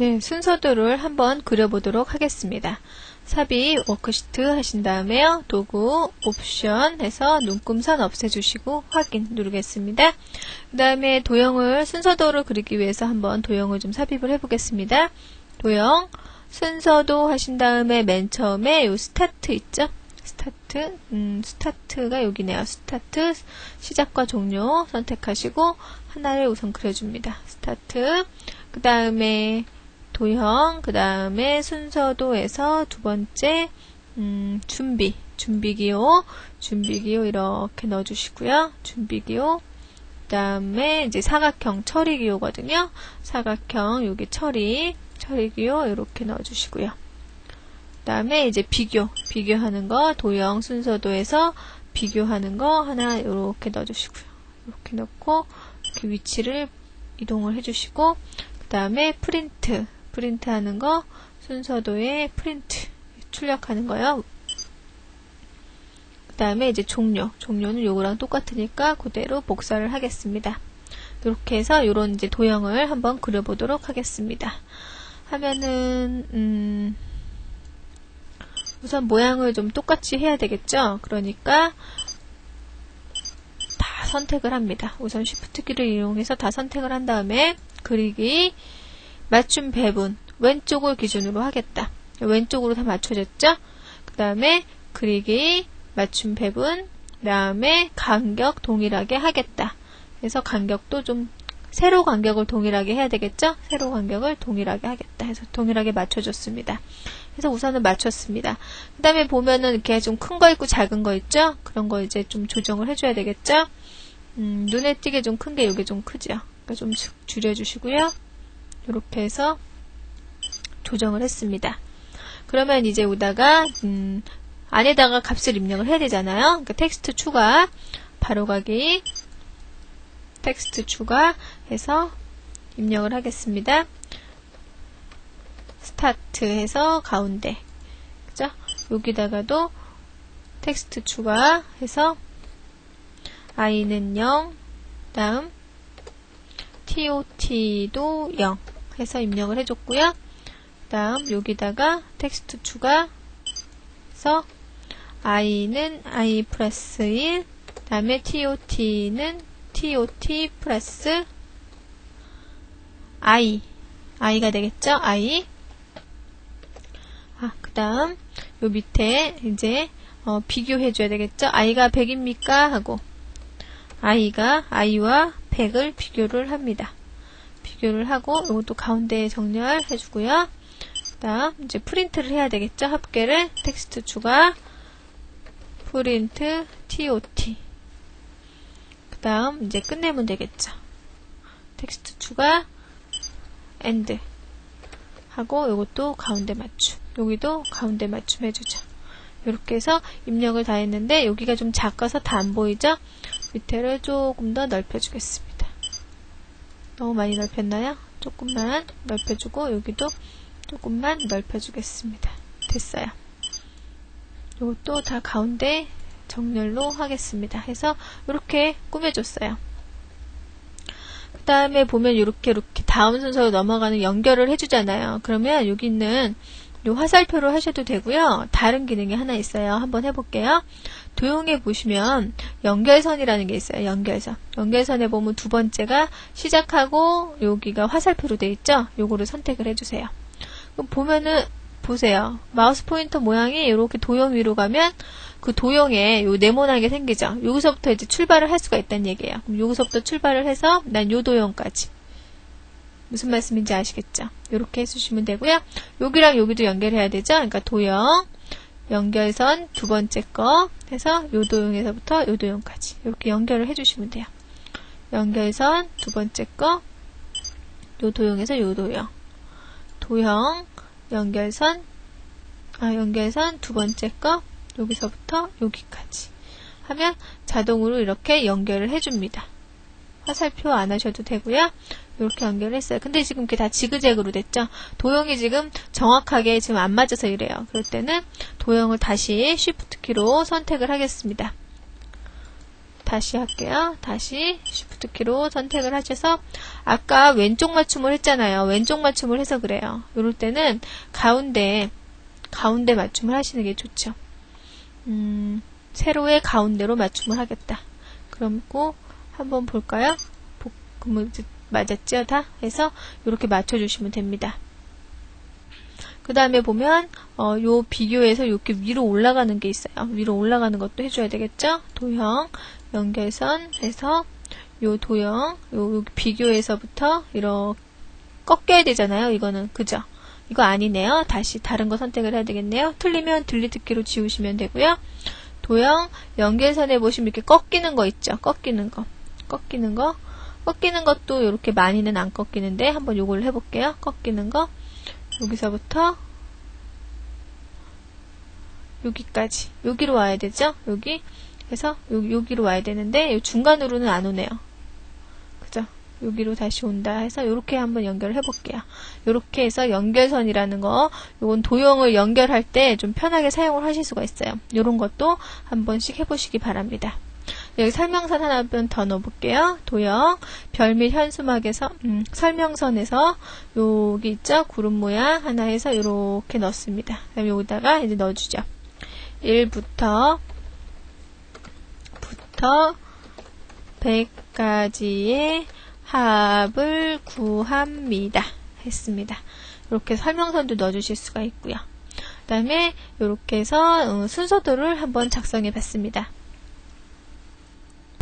네, 순서도를 한번 그려보도록 하겠습니다. 삽입 워크시트 하신 다음에요. 도구 옵션 해서 눈금선 없애주시고 확인 누르겠습니다. 그 다음에 도형을 순서도를 그리기 위해서 한번 도형을 좀 삽입을 해보겠습니다. 도형 순서도 하신 다음에 맨 처음에 요 스타트 있죠? 스타트, 음, 스타트가 여기네요. 스타트, 시작과 종료 선택하시고 하나를 우선 그려줍니다. 스타트, 그 다음에 도형, 그 다음에 순서도에서 두 번째 음, 준비, 준비기호, 준비기호 이렇게 넣어주시고요. 준비기호, 그 다음에 이제 사각형 처리기호거든요. 사각형 여기 처리, 처리기호 이렇게 넣어주시고요. 그 다음에 이제 비교, 비교하는 거 도형 순서도에서 비교하는 거 하나 이렇게 넣어주시고요. 이렇게 넣고 이렇게 위치를 이동을 해주시고 그 다음에 프린트 프린트 하는 거 순서도에 프린트 출력하는 거요. 그 다음에 이제 종료. 종료는 요거랑 똑같으니까 그대로 복사를 하겠습니다. 이렇게 해서 요런 이제 도형을 한번 그려보도록 하겠습니다. 하면은 음 우선 모양을 좀 똑같이 해야 되겠죠. 그러니까 다 선택을 합니다. 우선 Shift 키를 이용해서 다 선택을 한 다음에 그리기 맞춤 배분 왼쪽을 기준으로 하겠다. 왼쪽으로 다 맞춰졌죠? 그 다음에 그리기 맞춤 배분 그 다음에 간격 동일하게 하겠다. 그래서 간격도 좀 세로 간격을 동일하게 해야 되겠죠? 세로 간격을 동일하게 하겠다. 해서 동일하게 맞춰줬습니다. 그래서 우선은 맞췄습니다. 그 다음에 보면은 이렇게 좀 큰 거 있고 작은 거 있죠? 그런 거 이제 좀 조정을 해줘야 되겠죠? 음, 눈에 띄게 좀 큰 게 이게 좀 크죠? 그러니까 좀 줄여주시고요. 이렇게 해서 조정을 했습니다. 그러면 이제 오다가 음, 안에다가 값을 입력을 해야 되잖아요. 그러니까 텍스트 추가, 바로가기, 텍스트 추가해서 입력을 하겠습니다. 스타트 해서 가운데 그죠? 여기다가도 텍스트 추가해서 i는 0 다음 TOT도 0 해서 입력을 해줬고요. 그 다음 여기다가 텍스트 추가해서 i는 i 플러스 1 다음에 TOT는 TOT 플러스 i i가 되겠죠? i 아, 그 다음 요 밑에 이제 어, 비교해 줘야 되겠죠? i가 100입니까? 하고 i가 i와 100을 비교를 합니다. 비교를 하고 이것도 가운데에 정렬 해주고요. 그 다음 이제 프린트를 해야 되겠죠. 합계를 텍스트 추가 프린트 TOT 그 다음 이제 끝내면 되겠죠. 텍스트 추가 엔드 하고 이것도 가운데 맞춤 여기도 가운데 맞춤 해주죠. 이렇게 해서 입력을 다 했는데 여기가 좀 작아서 다 안 보이죠? 밑에를 조금 더 넓혀주겠습니다. 너무 많이 넓혔나요? 조금만 넓혀주고 여기도 조금만 넓혀주겠습니다. 됐어요. 이것도 다 가운데 정렬로 하겠습니다. 해서 이렇게 꾸며줬어요. 그 다음에 보면 이렇게 이렇게 다음 순서로 넘어가는 연결을 해주잖아요. 그러면 여기 있는 이 화살표로 하셔도 되고요. 다른 기능이 하나 있어요. 한번 해볼게요. 도형에 보시면 연결선이라는 게 있어요. 연결선. 연결선에 보면 두 번째가 시작하고 여기가 화살표로 되어 있죠. 요거를 선택을 해주세요. 그럼 보면은 보세요. 마우스 포인터 모양이 이렇게 도형 위로 가면 그 도형에 요 네모나게 생기죠. 여기서부터 이제 출발을 할 수가 있다는 얘기예요. 그럼 여기서부터 출발을 해서 난 요 도형까지 무슨 말씀인지 아시겠죠? 이렇게 해주시면 되고요. 여기랑 여기도 연결해야 되죠. 그러니까 도형 연결선 두 번째 거 해서 요 도형에서부터 요 도형까지 이렇게 연결을 해주시면 돼요. 연결선 두 번째 거, 요 도형에서 요 도형, 도형, 연결선, 아 연결선 두 번째 거, 여기서부터 여기까지 하면 자동으로 이렇게 연결을 해줍니다. 화살표 안 하셔도 되고요. 이렇게 연결했어요. 근데 지금 그게 다 지그재그로 됐죠? 도형이 지금 정확하게 지금 안 맞아서 이래요. 그럴 때는 도형을 다시 Shift 키로 선택을 하겠습니다. 다시 할게요. 다시 Shift 키로 선택을 하셔서 아까 왼쪽 맞춤을 했잖아요. 왼쪽 맞춤을 해서 그래요. 이럴 때는 가운데 가운데 맞춤을 하시는 게 좋죠. 음, 세로의 가운데로 맞춤을 하겠다. 그럼고 한번 볼까요? 그러면 맞았죠? 다 해서 이렇게 맞춰주시면 됩니다. 그 다음에 보면 어, 요 비교해서 이렇게 위로 올라가는 게 있어요. 위로 올라가는 것도 해줘야 되겠죠? 도형, 연결선 해서 요 도형, 요 비교해서부터 이렇게 꺾여야 되잖아요. 이거는 그죠? 이거 아니네요. 다시 다른 거 선택을 해야 되겠네요. 틀리면 들리트 키로 지우시면 되고요. 도형 연결선에 보시면 이렇게 꺾이는 거 있죠. 꺾이는 거. 꺾이는 거. 꺾이는 것도 이렇게 많이는 안 꺾이는데 한번 요걸 해볼게요. 꺾이는 거. 여기서부터 여기까지. 여기로 와야 되죠? 여기. 그래서 여기, 여기로 와야 되는데 중간으로는 안 오네요. 그죠? 여기로 다시 온다 해서 이렇게 한번 연결을 해볼게요. 이렇게 해서 연결선이라는 거, 요건 도형을 연결할 때 좀 편하게 사용을 하실 수가 있어요. 이런 것도 한 번씩 해보시기 바랍니다. 여기 설명선 하나 더 넣어볼게요. 도형, 별및 현수막에서, 음, 설명선에서 여기 있죠? 구름 모양 하나 해서 이렇게 넣습니다. 그다음 여기다가 이제 넣어주죠. 1부터 부터 100까지의 합을 구합니다. 했습니다. 이렇게 설명선도 넣어주실 수가 있고요. 그 다음에 이렇게 해서 어, 순서도를 한번 작성해 봤습니다.